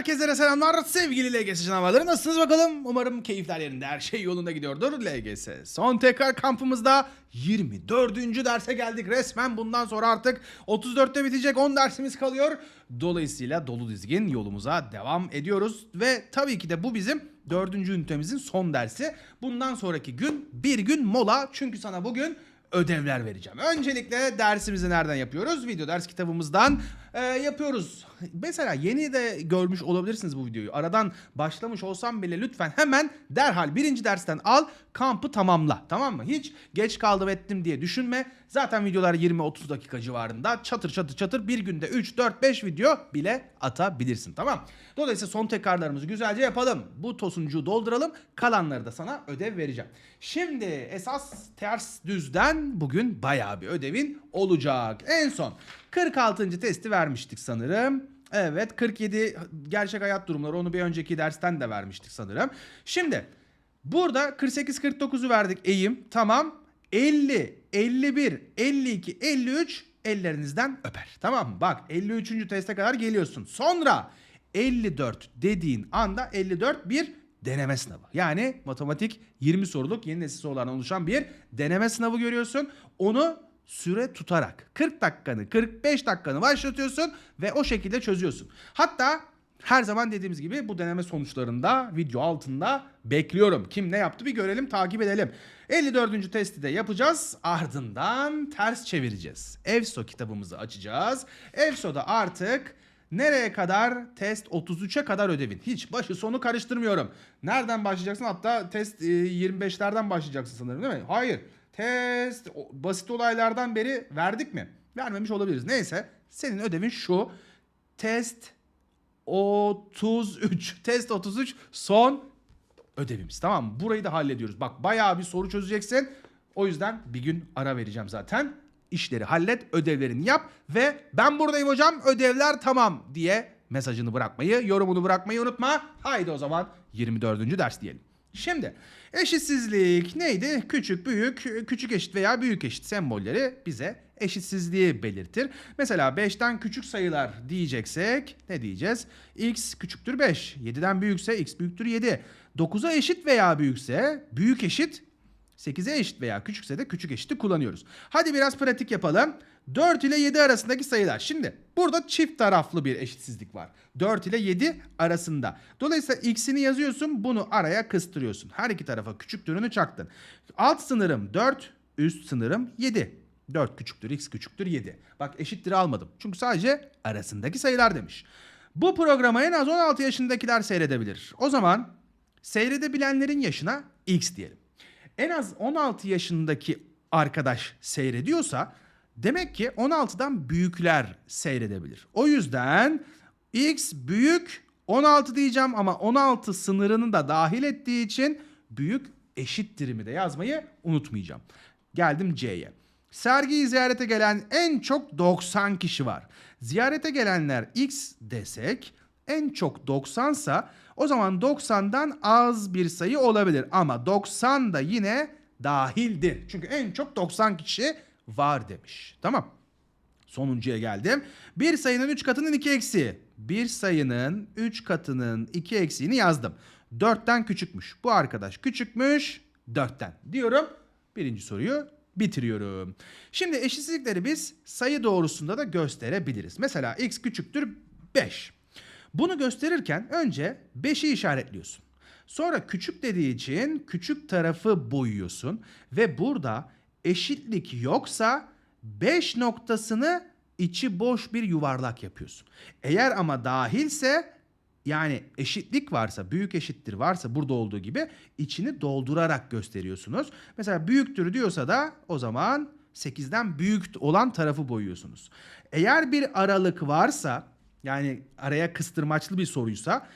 Herkese selamlar sevgili LGS canavarları nasılsınız bakalım? Umarım keyifler yerinde her şey yolunda gidiyordur LGS. Son tekrar kampımızda 24. derse geldik resmen bundan sonra artık 34'te bitecek 10 dersimiz kalıyor. Dolayısıyla dolu dizgin yolumuza devam ediyoruz ve tabii ki de bu bizim 4. ünitemizin son dersi. Bundan sonraki gün bir gün mola çünkü sana bugün ödevler vereceğim. Öncelikle dersimizi nereden yapıyoruz? Video ders kitabımızdan e, yapıyoruz. Mesela yeni de görmüş olabilirsiniz bu videoyu. Aradan başlamış olsam bile lütfen hemen derhal birinci dersten al kampı tamamla. Tamam mı? Hiç geç kaldım ettim diye düşünme. Zaten videolar 20-30 dakika civarında çatır çatır çatır bir günde 3, 4, 5 video bile atabilirsin. Tamam. Dolayısıyla son tekrarlarımızı güzelce yapalım. Bu tosuncuğu dolduralım. Kalanları da sana ödev vereceğim. Şimdi esas ters düzden bugün bayağı bir ödevin olacak. En son 46. testi vermiştik sanırım. Evet 47 gerçek hayat durumları onu bir önceki dersten de vermiştik sanırım. Şimdi burada 48-49'u verdik eğim tamam. 50, 51, 52, 53 ellerinizden öper. Tamam mı? Bak 53. teste kadar geliyorsun. Sonra 54 dediğin anda 54 bir deneme sınavı. Yani matematik 20 soruluk yeni nesil sorulardan oluşan bir deneme sınavı görüyorsun. Onu süre tutarak 40 dakikanı 45 dakikanı başlatıyorsun ve o şekilde çözüyorsun. Hatta her zaman dediğimiz gibi bu deneme sonuçlarında video altında bekliyorum. Kim ne yaptı bir görelim takip edelim. 54. testi de yapacağız ardından ters çevireceğiz. EVSO kitabımızı açacağız. EVSO'da artık Nereye kadar? Test 33'e kadar ödevin. Hiç başı sonu karıştırmıyorum. Nereden başlayacaksın? Hatta test e, 25'lerden başlayacaksın sanırım değil mi? Hayır. Test basit olaylardan beri verdik mi? Vermemiş olabiliriz. Neyse. Senin ödevin şu. Test 33. Test 33 son ödevimiz. Tamam mı? Burayı da hallediyoruz. Bak bayağı bir soru çözeceksin. O yüzden bir gün ara vereceğim zaten. İşleri hallet, ödevlerini yap ve ben buradayım hocam, ödevler tamam diye mesajını bırakmayı, yorumunu bırakmayı unutma. Haydi o zaman 24. ders diyelim. Şimdi eşitsizlik neydi? Küçük, büyük, küçük eşit veya büyük eşit sembolleri bize eşitsizliği belirtir. Mesela 5'ten küçük sayılar diyeceksek ne diyeceğiz? x küçüktür 5. 7'den büyükse x büyüktür 7. 9'a eşit veya büyükse büyük eşit 8'e eşit veya küçükse de küçük eşiti kullanıyoruz. Hadi biraz pratik yapalım. 4 ile 7 arasındaki sayılar. Şimdi burada çift taraflı bir eşitsizlik var. 4 ile 7 arasında. Dolayısıyla x'ini yazıyorsun bunu araya kıstırıyorsun. Her iki tarafa küçüktürünü çaktın. Alt sınırım 4, üst sınırım 7. 4 küçüktür, x küçüktür 7. Bak eşittir almadım. Çünkü sadece arasındaki sayılar demiş. Bu programı en az 16 yaşındakiler seyredebilir. O zaman seyredebilenlerin yaşına x diyelim en az 16 yaşındaki arkadaş seyrediyorsa demek ki 16'dan büyükler seyredebilir. O yüzden x büyük 16 diyeceğim ama 16 sınırını da dahil ettiği için büyük eşittirimi de yazmayı unutmayacağım. Geldim C'ye. Sergiyi ziyarete gelen en çok 90 kişi var. Ziyarete gelenler x desek en çok 90 sa o zaman 90'dan az bir sayı olabilir ama 90 da yine dahildir. Çünkü en çok 90 kişi var demiş. Tamam. Sonuncuya geldim. Bir sayının 3 katının 2 eksiği. Bir sayının 3 katının 2 eksiğini yazdım. 4'ten küçükmüş. Bu arkadaş küçükmüş 4'ten diyorum. Birinci soruyu bitiriyorum. Şimdi eşitsizlikleri biz sayı doğrusunda da gösterebiliriz. Mesela x küçüktür 5. Bunu gösterirken önce 5'i işaretliyorsun. Sonra küçük dediği için küçük tarafı boyuyorsun ve burada eşitlik yoksa 5 noktasını içi boş bir yuvarlak yapıyorsun. Eğer ama dahilse yani eşitlik varsa, büyük eşittir varsa burada olduğu gibi içini doldurarak gösteriyorsunuz. Mesela büyüktür diyorsa da o zaman 8'den büyük olan tarafı boyuyorsunuz. Eğer bir aralık varsa yani araya kıstırmaçlı bir soruysa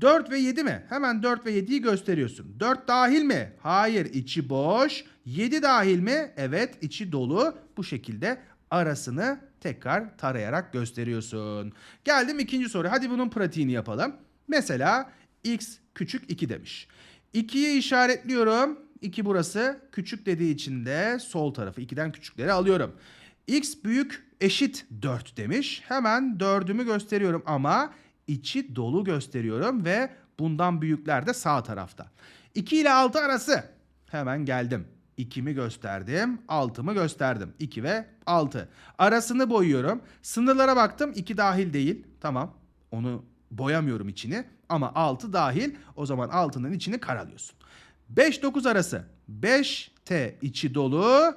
4 ve 7 mi? Hemen 4 ve 7'yi gösteriyorsun. 4 dahil mi? Hayır içi boş. 7 dahil mi? Evet içi dolu. Bu şekilde arasını tekrar tarayarak gösteriyorsun. Geldim ikinci soru. Hadi bunun pratiğini yapalım. Mesela x küçük 2 demiş. 2'yi işaretliyorum. 2 burası. Küçük dediği için de sol tarafı 2'den küçükleri alıyorum. x büyük eşit 4 demiş. Hemen 4'ümü gösteriyorum ama içi dolu gösteriyorum ve bundan büyükler de sağ tarafta. 2 ile 6 arası. Hemen geldim. 2'mi gösterdim, 6'mı gösterdim. 2 ve 6. Arasını boyuyorum. Sınırlara baktım. 2 dahil değil. Tamam. Onu boyamıyorum içini ama 6 dahil. O zaman 6'nın içini karalıyorsun. 5-9 arası. 5T içi dolu,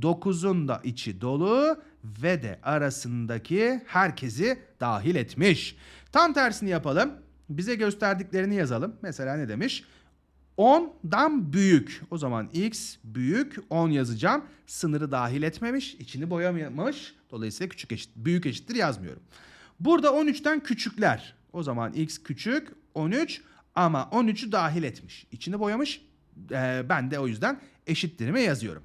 9'un da içi dolu ve de arasındaki herkesi dahil etmiş. Tam tersini yapalım. Bize gösterdiklerini yazalım. Mesela ne demiş? 10'dan büyük. O zaman x büyük 10 yazacağım. Sınırı dahil etmemiş, içini boyamamış. Dolayısıyla küçük eşit, büyük eşittir yazmıyorum. Burada 13'ten küçükler. O zaman x küçük 13 ama 13'ü dahil etmiş. İçini boyamış. Ee, ben de o yüzden eşittirime yazıyorum.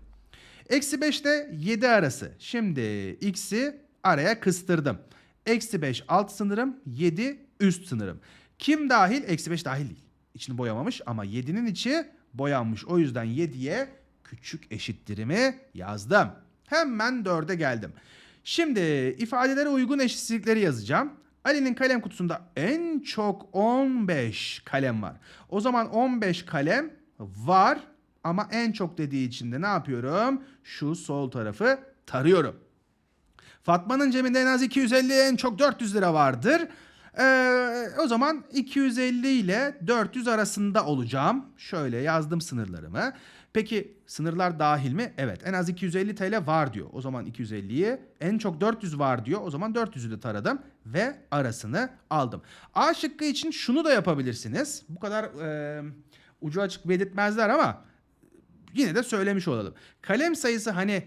Eksi 5 ile 7 arası. Şimdi x'i araya kıstırdım. Eksi 5 alt sınırım, 7 üst sınırım. Kim dahil? Eksi 5 dahil değil. İçini boyamamış ama 7'nin içi boyanmış. O yüzden 7'ye küçük eşittirimi yazdım. Hemen 4'e geldim. Şimdi ifadelere uygun eşitsizlikleri yazacağım. Ali'nin kalem kutusunda en çok 15 kalem var. O zaman 15 kalem var ama en çok dediği için de ne yapıyorum? Şu sol tarafı tarıyorum. Fatma'nın cebinde en az 250 en çok 400 lira vardır. Ee, o zaman 250 ile 400 arasında olacağım. Şöyle yazdım sınırlarımı. Peki sınırlar dahil mi? Evet en az 250 TL var diyor. O zaman 250'yi en çok 400 var diyor. O zaman 400'ü de taradım ve arasını aldım. A şıkkı için şunu da yapabilirsiniz. Bu kadar e, ucu açık belirtmezler ama yine de söylemiş olalım. Kalem sayısı hani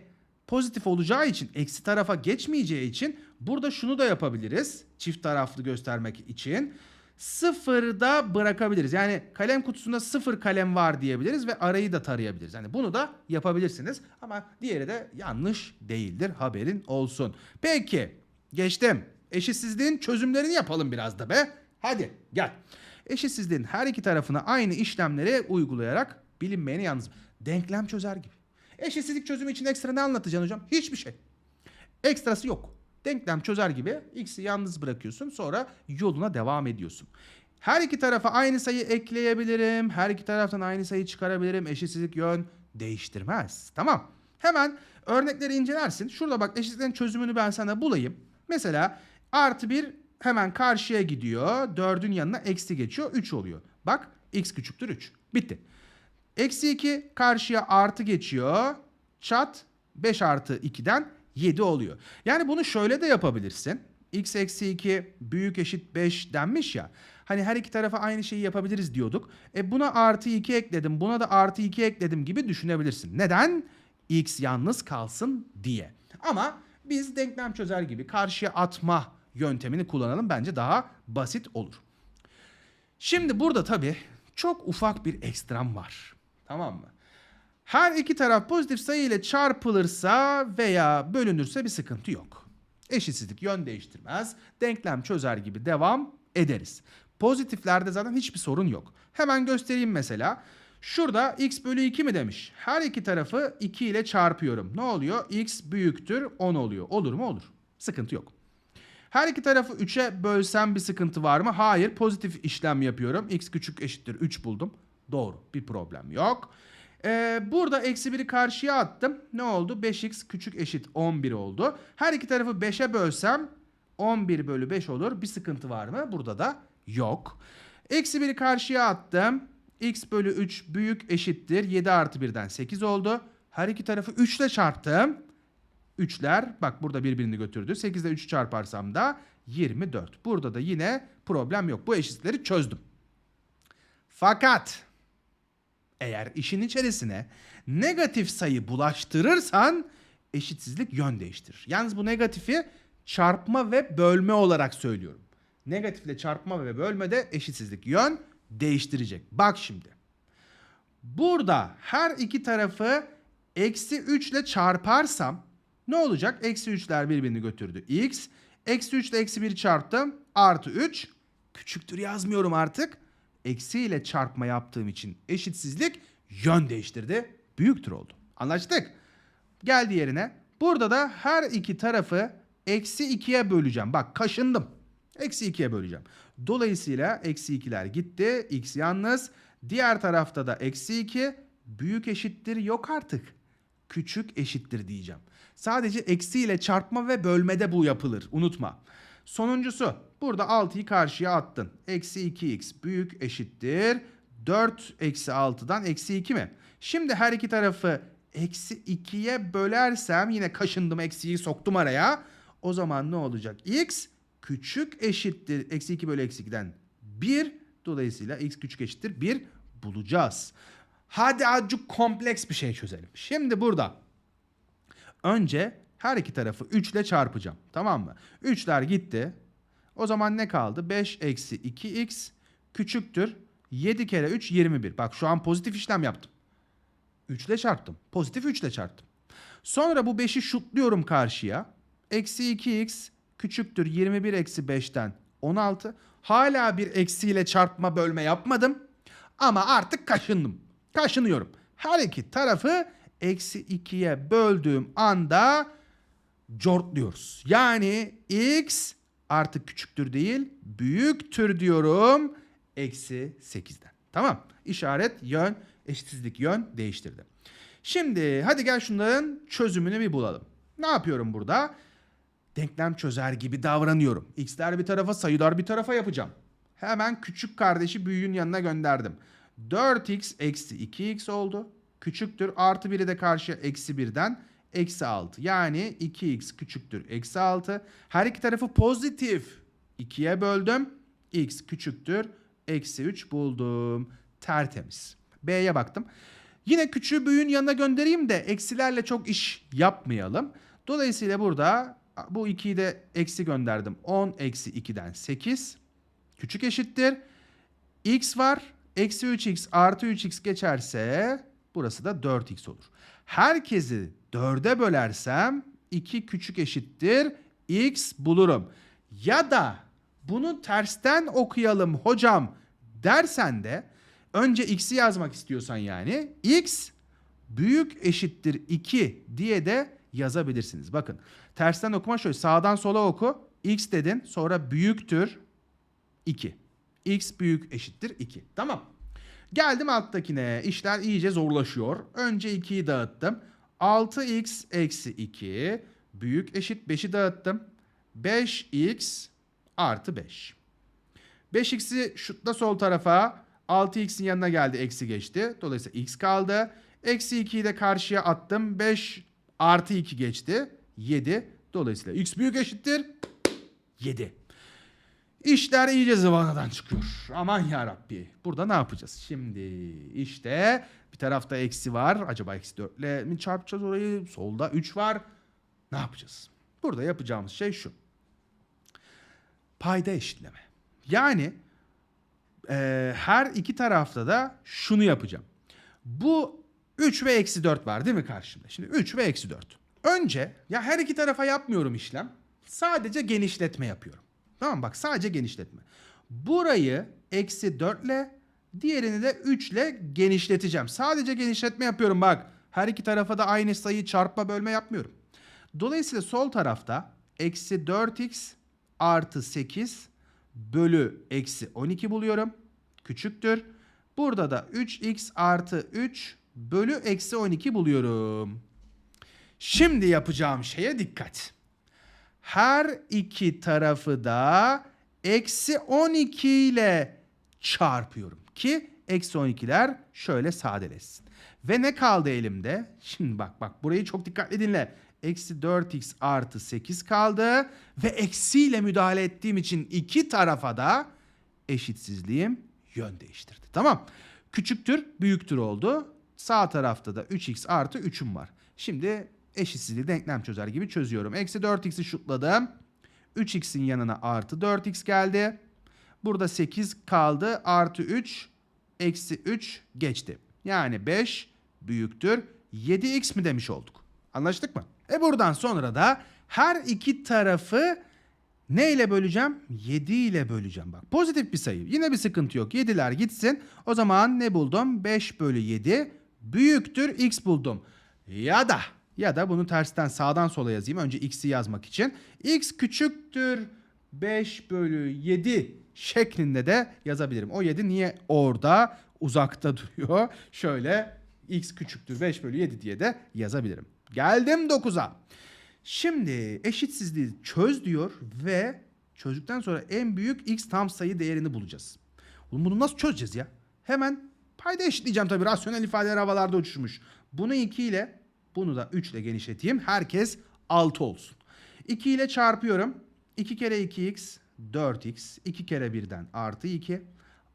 pozitif olacağı için eksi tarafa geçmeyeceği için burada şunu da yapabiliriz. Çift taraflı göstermek için. Sıfırda bırakabiliriz. Yani kalem kutusunda sıfır kalem var diyebiliriz ve arayı da tarayabiliriz. Yani bunu da yapabilirsiniz. Ama diğeri de yanlış değildir. Haberin olsun. Peki geçtim. Eşitsizliğin çözümlerini yapalım biraz da be. Hadi gel. Eşitsizliğin her iki tarafına aynı işlemleri uygulayarak bilinmeyeni yalnız denklem çözer gibi. Eşitsizlik çözümü için ekstra ne anlatacaksın hocam? Hiçbir şey. Ekstrası yok. Denklem çözer gibi x'i yalnız bırakıyorsun sonra yoluna devam ediyorsun. Her iki tarafa aynı sayı ekleyebilirim. Her iki taraftan aynı sayı çıkarabilirim. Eşitsizlik yön değiştirmez. Tamam. Hemen örnekleri incelersin. Şurada bak eşitsizliğin çözümünü ben sana bulayım. Mesela artı 1 hemen karşıya gidiyor. 4'ün yanına eksi geçiyor. 3 oluyor. Bak x küçüktür 3. Bitti. Eksi 2 karşıya artı geçiyor. Çat 5 artı 2'den 7 oluyor. Yani bunu şöyle de yapabilirsin. x eksi 2 büyük eşit 5 denmiş ya. Hani her iki tarafa aynı şeyi yapabiliriz diyorduk. E buna artı 2 ekledim buna da artı 2 ekledim gibi düşünebilirsin. Neden? x yalnız kalsın diye. Ama biz denklem çözer gibi karşıya atma yöntemini kullanalım. Bence daha basit olur. Şimdi burada tabii çok ufak bir ekstram var. Tamam mı? Her iki taraf pozitif sayı ile çarpılırsa veya bölünürse bir sıkıntı yok. Eşitsizlik yön değiştirmez. Denklem çözer gibi devam ederiz. Pozitiflerde zaten hiçbir sorun yok. Hemen göstereyim mesela. Şurada x bölü 2 mi demiş? Her iki tarafı 2 ile çarpıyorum. Ne oluyor? x büyüktür 10 oluyor. Olur mu? Olur. Sıkıntı yok. Her iki tarafı 3'e bölsem bir sıkıntı var mı? Hayır. Pozitif işlem yapıyorum. x küçük eşittir 3 buldum. Doğru. Bir problem yok. Ee, burada eksi 1'i karşıya attım. Ne oldu? 5x küçük eşit 11 oldu. Her iki tarafı 5'e bölsem 11 bölü 5 olur. Bir sıkıntı var mı? Burada da yok. Eksi 1'i karşıya attım. x bölü 3 büyük eşittir. 7 artı 1'den 8 oldu. Her iki tarafı 3 ile çarptım. 3'ler bak burada birbirini götürdü. 8 ile 3 çarparsam da 24. Burada da yine problem yok. Bu eşitleri çözdüm. Fakat eğer işin içerisine negatif sayı bulaştırırsan eşitsizlik yön değiştirir. Yalnız bu negatifi çarpma ve bölme olarak söylüyorum. Negatifle çarpma ve bölmede eşitsizlik yön değiştirecek. Bak şimdi. Burada her iki tarafı eksi 3 ile çarparsam ne olacak? Eksi 3'ler birbirini götürdü. X. Eksi 3 ile eksi 1 çarptım. Artı 3. Küçüktür yazmıyorum artık. Eksi ile çarpma yaptığım için eşitsizlik yön değiştirdi. Büyüktür oldu. Anlaştık. Geldi yerine. Burada da her iki tarafı eksi 2'ye böleceğim. Bak kaşındım. Eksi 2'ye böleceğim. Dolayısıyla eksi 2'ler gitti. X yalnız. Diğer tarafta da eksi 2 büyük eşittir yok artık. Küçük eşittir diyeceğim. Sadece eksi ile çarpma ve bölmede bu yapılır. Unutma. Sonuncusu burada 6'yı karşıya attın. Eksi 2x büyük eşittir. 4 eksi 6'dan eksi 2 mi? Şimdi her iki tarafı eksi 2'ye bölersem yine kaşındım eksiyi soktum araya. O zaman ne olacak? x küçük eşittir. Eksi 2 bölü eksi 2'den 1. Dolayısıyla x küçük eşittir 1 bulacağız. Hadi azıcık kompleks bir şey çözelim. Şimdi burada önce her iki tarafı 3 ile çarpacağım. Tamam mı? 3'ler gitti. O zaman ne kaldı? 5 eksi 2x küçüktür. 7 kere 3 21. Bak şu an pozitif işlem yaptım. 3 ile çarptım. Pozitif 3 ile çarptım. Sonra bu 5'i şutluyorum karşıya. Eksi 2x küçüktür 21 eksi 5'ten 16. Hala bir eksiyle çarpma bölme yapmadım. Ama artık kaşındım. Kaşınıyorum. Her iki tarafı eksi 2'ye böldüğüm anda cortluyoruz. Yani x artık küçüktür değil büyüktür diyorum eksi 8'den. Tamam. İşaret yön eşitsizlik yön değiştirdi. Şimdi hadi gel şunların çözümünü bir bulalım. Ne yapıyorum burada? Denklem çözer gibi davranıyorum. X'ler bir tarafa sayılar bir tarafa yapacağım. Hemen küçük kardeşi büyüğün yanına gönderdim. 4x eksi 2x oldu. Küçüktür artı 1'i de karşıya eksi 1'den eksi 6. Yani 2x küçüktür eksi 6. Her iki tarafı pozitif. 2'ye böldüm. x küçüktür eksi 3 buldum. Tertemiz. B'ye baktım. Yine küçüğü büyüğün yanına göndereyim de eksilerle çok iş yapmayalım. Dolayısıyla burada bu 2'yi de eksi gönderdim. 10 eksi 2'den 8. Küçük eşittir. x var. Eksi 3x artı 3x geçerse burası da 4x olur. Herkesi 4'e bölersem 2 küçük eşittir x bulurum. Ya da bunu tersten okuyalım hocam dersen de önce x'i yazmak istiyorsan yani x büyük eşittir 2 diye de yazabilirsiniz. Bakın tersten okuma şöyle sağdan sola oku. x dedin sonra büyüktür 2. x büyük eşittir 2. Tamam. Geldim alttakine. İşler iyice zorlaşıyor. Önce 2'yi dağıttım. 6x eksi 2 büyük eşit 5'i dağıttım. 5x artı 5. 5x'i şutla sol tarafa. 6x'in yanına geldi eksi geçti. Dolayısıyla x kaldı. Eksi 2'yi de karşıya attım. 5 artı 2 geçti. 7. Dolayısıyla x büyük eşittir 7. İşler iyice zıvanadan çıkıyor. Aman ya Rabbi. Burada ne yapacağız? Şimdi işte bir tarafta eksi var. Acaba eksi 4 ile mi çarpacağız orayı? Solda 3 var. Ne yapacağız? Burada yapacağımız şey şu. Payda eşitleme. Yani e, her iki tarafta da şunu yapacağım. Bu 3 ve eksi 4 var değil mi karşımda? Şimdi 3 ve eksi 4. Önce ya her iki tarafa yapmıyorum işlem. Sadece genişletme yapıyorum. Tamam bak sadece genişletme. Burayı eksi 4 ile diğerini de 3 ile genişleteceğim. Sadece genişletme yapıyorum bak. Her iki tarafa da aynı sayı çarpma bölme yapmıyorum. Dolayısıyla sol tarafta eksi 4x artı 8 bölü eksi 12 buluyorum. Küçüktür. Burada da 3x artı 3 bölü eksi 12 buluyorum. Şimdi yapacağım şeye dikkat. Her iki tarafı da eksi 12 ile çarpıyorum ki eksi 12'ler şöyle sadeleşsin. Ve ne kaldı elimde? Şimdi bak bak burayı çok dikkatli dinle. Eksi 4x artı 8 kaldı. Ve eksiyle müdahale ettiğim için iki tarafa da eşitsizliğim yön değiştirdi. Tamam. Küçüktür büyüktür oldu. Sağ tarafta da 3x artı 3'üm var. Şimdi eşitsizliği denklem çözer gibi çözüyorum. Eksi 4x'i şutladım. 3x'in yanına artı 4x geldi. Burada 8 kaldı. Artı 3 eksi 3 geçti. Yani 5 büyüktür. 7x mi demiş olduk. Anlaştık mı? E buradan sonra da her iki tarafı ne ile böleceğim? 7 ile böleceğim. Bak pozitif bir sayı. Yine bir sıkıntı yok. 7'ler gitsin. O zaman ne buldum? 5 bölü 7 büyüktür x buldum. Ya da ya da bunu tersten sağdan sola yazayım. Önce x'i yazmak için. x küçüktür 5 bölü 7 şeklinde de yazabilirim. O 7 niye orada uzakta duruyor? Şöyle x küçüktür 5 bölü 7 diye de yazabilirim. Geldim 9'a. Şimdi eşitsizliği çöz diyor ve çözdükten sonra en büyük x tam sayı değerini bulacağız. Oğlum bunu nasıl çözeceğiz ya? Hemen payda eşitleyeceğim tabii. Rasyonel ifadeler havalarda uçuşmuş. Bunu 2 ile bunu da 3 ile genişleteyim. Herkes 6 olsun. 2 ile çarpıyorum. 2 kere 2x 4x. 2 kere 1'den artı 2.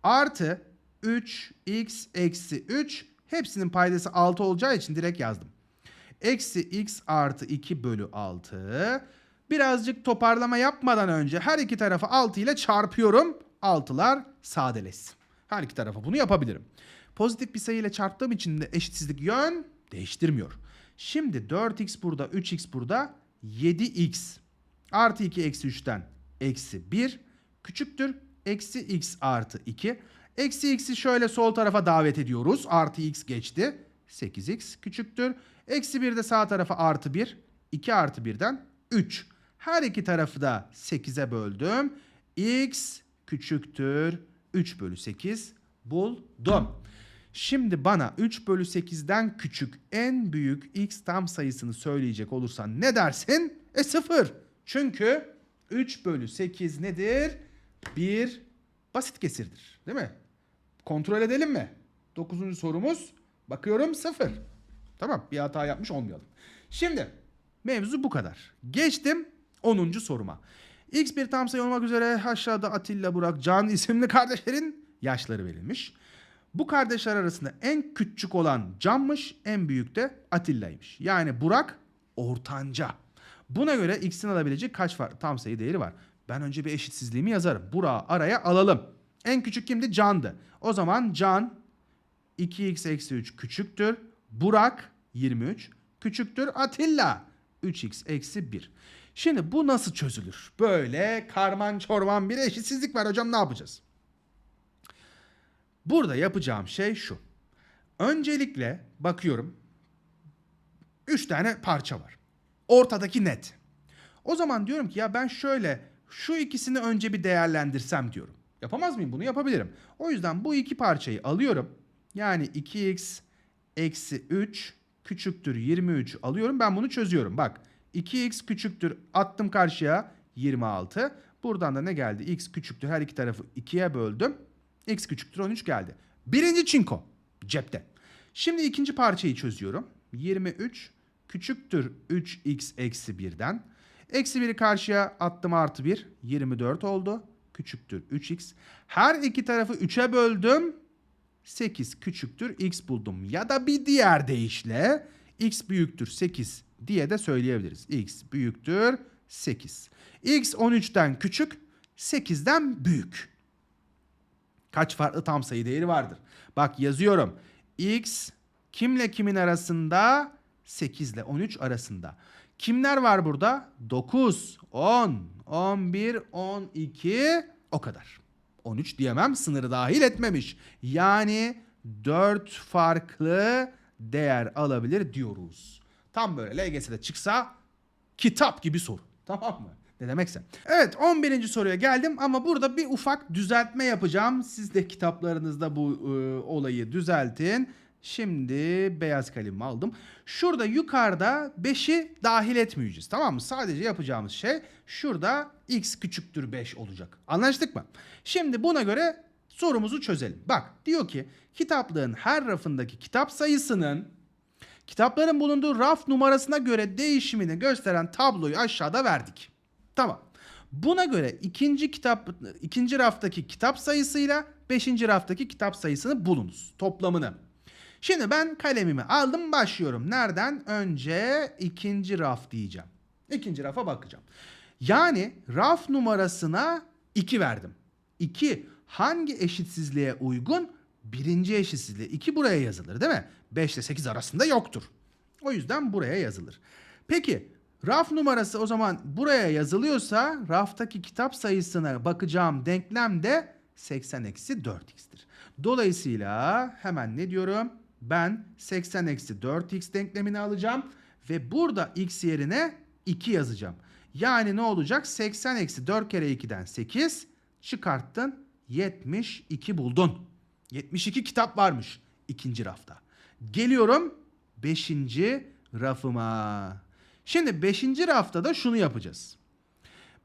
Artı 3x eksi 3. Hepsinin paydası 6 olacağı için direkt yazdım. Eksi x artı 2 bölü 6. Birazcık toparlama yapmadan önce her iki tarafı 6 ile çarpıyorum. 6'lar sadeleşsin. Her iki tarafa bunu yapabilirim. Pozitif bir sayı ile çarptığım için de eşitsizlik yön değiştirmiyor. Şimdi 4x burada, 3x burada, 7x artı 2 eksi 3'ten eksi 1 küçüktür. Eksi x artı 2. Eksi x'i şöyle sol tarafa davet ediyoruz. Artı x geçti. 8x küçüktür. Eksi 1 de sağ tarafa artı 1. 2 artı 1'den 3. Her iki tarafı da 8'e böldüm. x küçüktür 3 bölü 8 buldum. Şimdi bana 3 bölü 8'den küçük en büyük x tam sayısını söyleyecek olursan ne dersin? E 0. Çünkü 3 bölü 8 nedir? Bir basit kesirdir. Değil mi? Kontrol edelim mi? 9. sorumuz. Bakıyorum 0. Tamam bir hata yapmış olmayalım. Şimdi mevzu bu kadar. Geçtim 10. soruma. X bir tam sayı olmak üzere aşağıda Atilla, Burak, Can isimli kardeşlerin yaşları verilmiş. Bu kardeşler arasında en küçük olan Can'mış, en büyük de Atilla'ymış. Yani Burak ortanca. Buna göre X'in alabilecek kaç var? Tam sayı değeri var. Ben önce bir eşitsizliğimi yazarım. Burak'ı araya alalım. En küçük kimdi? Can'dı. O zaman Can 2x eksi 3 küçüktür. Burak 23 küçüktür. Atilla 3x eksi 1. Şimdi bu nasıl çözülür? Böyle karman çorman bir eşitsizlik var hocam ne yapacağız? Burada yapacağım şey şu. Öncelikle bakıyorum. 3 tane parça var. Ortadaki net. O zaman diyorum ki ya ben şöyle şu ikisini önce bir değerlendirsem diyorum. Yapamaz mıyım bunu? Yapabilirim. O yüzden bu iki parçayı alıyorum. Yani 2x eksi 3 küçüktür 23 alıyorum. Ben bunu çözüyorum. Bak 2x küçüktür attım karşıya 26. Buradan da ne geldi? x küçüktür her iki tarafı 2'ye böldüm. X küçüktür 13 geldi. Birinci çinko cepte. Şimdi ikinci parçayı çözüyorum. 23 küçüktür 3x eksi 1'den. Eksi 1'i karşıya attım artı 1. 24 oldu. Küçüktür 3x. Her iki tarafı 3'e böldüm. 8 küçüktür x buldum. Ya da bir diğer deyişle x büyüktür 8 diye de söyleyebiliriz. x büyüktür 8. x 13'ten küçük 8'den büyük. Kaç farklı tam sayı değeri vardır? Bak yazıyorum. x kimle kimin arasında? 8 ile 13 arasında. Kimler var burada? 9, 10, 11, 12 o kadar. 13 diyemem sınırı dahil etmemiş. Yani 4 farklı değer alabilir diyoruz. Tam böyle LGS'de çıksa kitap gibi soru. Tamam mı? Ne demekse. Evet 11. soruya geldim ama burada bir ufak düzeltme yapacağım. Siz de kitaplarınızda bu e, olayı düzeltin. Şimdi beyaz kalemimi aldım. Şurada yukarıda 5'i dahil etmeyeceğiz. Tamam mı? Sadece yapacağımız şey şurada x küçüktür 5 olacak. Anlaştık mı? Şimdi buna göre sorumuzu çözelim. Bak diyor ki kitaplığın her rafındaki kitap sayısının kitapların bulunduğu raf numarasına göre değişimini gösteren tabloyu aşağıda verdik. Tamam. Buna göre ikinci kitap ikinci raftaki kitap sayısıyla beşinci raftaki kitap sayısını bulunuz. Toplamını. Şimdi ben kalemimi aldım başlıyorum. Nereden? Önce ikinci raf diyeceğim. İkinci rafa bakacağım. Yani raf numarasına 2 verdim. 2 hangi eşitsizliğe uygun? Birinci eşitsizliğe. 2 buraya yazılır değil mi? 5 ile 8 arasında yoktur. O yüzden buraya yazılır. Peki raf numarası o zaman buraya yazılıyorsa raftaki kitap sayısına bakacağım denklem de 80 eksi 4x'tir. Dolayısıyla hemen ne diyorum? Ben 80 eksi 4x denklemini alacağım ve burada x yerine 2 yazacağım. Yani ne olacak? 80 eksi 4 kere 2'den 8 çıkarttın 72 buldun. 72 kitap varmış ikinci rafta. Geliyorum 5. rafıma. Şimdi 5. rafta da şunu yapacağız.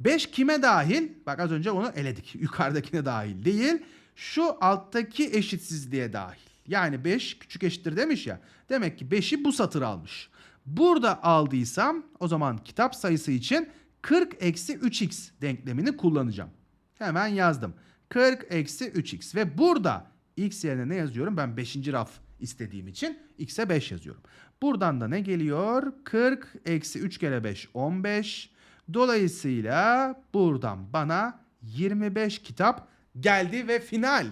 5 kime dahil? Bak az önce onu eledik. Yukarıdakine dahil değil. Şu alttaki eşitsizliğe dahil. Yani 5 küçük eşittir demiş ya. Demek ki 5'i bu satır almış. Burada aldıysam o zaman kitap sayısı için 40 eksi 3x denklemini kullanacağım. Hemen yazdım. 40 eksi 3x ve burada x yerine ne yazıyorum? Ben 5. raf istediğim için x'e 5 yazıyorum. Buradan da ne geliyor? 40 eksi 3 kere 5 15. Dolayısıyla buradan bana 25 kitap geldi ve final.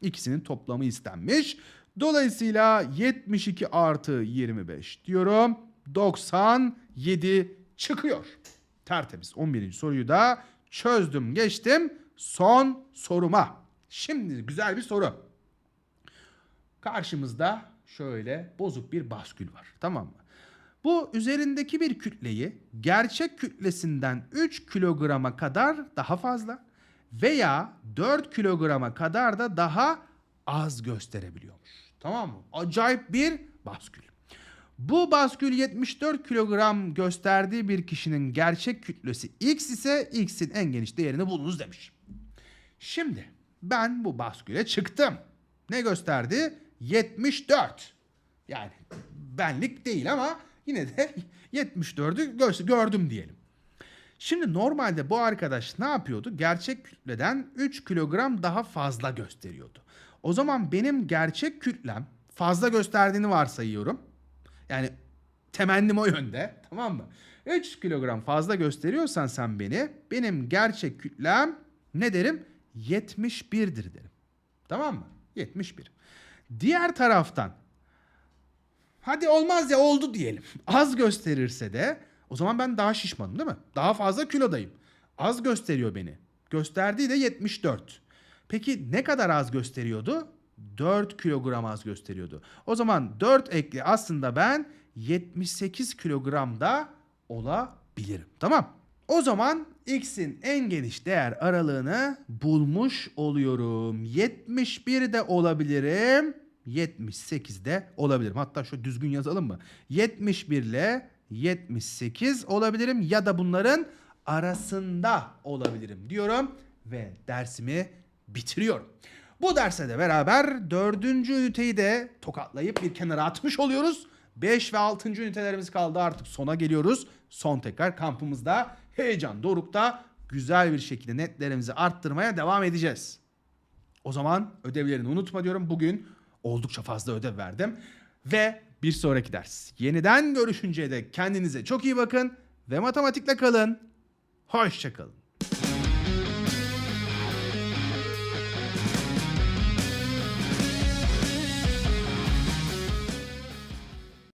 İkisinin toplamı istenmiş. Dolayısıyla 72 artı 25 diyorum. 97 çıkıyor. Tertemiz. 11. soruyu da çözdüm geçtim. Son soruma. Şimdi güzel bir soru. Karşımızda şöyle bozuk bir baskül var. Tamam mı? Bu üzerindeki bir kütleyi gerçek kütlesinden 3 kilograma kadar daha fazla veya 4 kilograma kadar da daha az gösterebiliyormuş. Tamam mı? Acayip bir baskül. Bu baskül 74 kilogram gösterdiği bir kişinin gerçek kütlesi x ise x'in en geniş değerini bulunuz demiş. Şimdi ben bu basküle çıktım. Ne gösterdi? 74. Yani benlik değil ama yine de 74'ü gö- gördüm diyelim. Şimdi normalde bu arkadaş ne yapıyordu? Gerçek kütleden 3 kilogram daha fazla gösteriyordu. O zaman benim gerçek kütlem fazla gösterdiğini varsayıyorum. Yani temennim o yönde tamam mı? 3 kilogram fazla gösteriyorsan sen beni benim gerçek kütlem ne derim? 71'dir derim. Tamam mı? 71. Diğer taraftan hadi olmaz ya oldu diyelim. Az gösterirse de o zaman ben daha şişmanım değil mi? Daha fazla kilodayım. Az gösteriyor beni. Gösterdiği de 74. Peki ne kadar az gösteriyordu? 4 kilogram az gösteriyordu. O zaman 4 ekli aslında ben 78 kilogramda olabilirim. Tamam. O zaman x'in en geniş değer aralığını bulmuş oluyorum. 71 de olabilirim. 78 de olabilirim. Hatta şu düzgün yazalım mı? 71 ile 78 olabilirim ya da bunların arasında olabilirim diyorum ve dersimi bitiriyorum. Bu derse de beraber dördüncü üniteyi de tokatlayıp bir kenara atmış oluyoruz. 5 ve 6. ünitelerimiz kaldı artık sona geliyoruz. Son tekrar kampımızda heyecan dorukta güzel bir şekilde netlerimizi arttırmaya devam edeceğiz. O zaman ödevlerini unutma diyorum. Bugün oldukça fazla ödev verdim. Ve bir sonraki ders. Yeniden görüşünceye dek kendinize çok iyi bakın ve matematikle kalın. Hoşçakalın.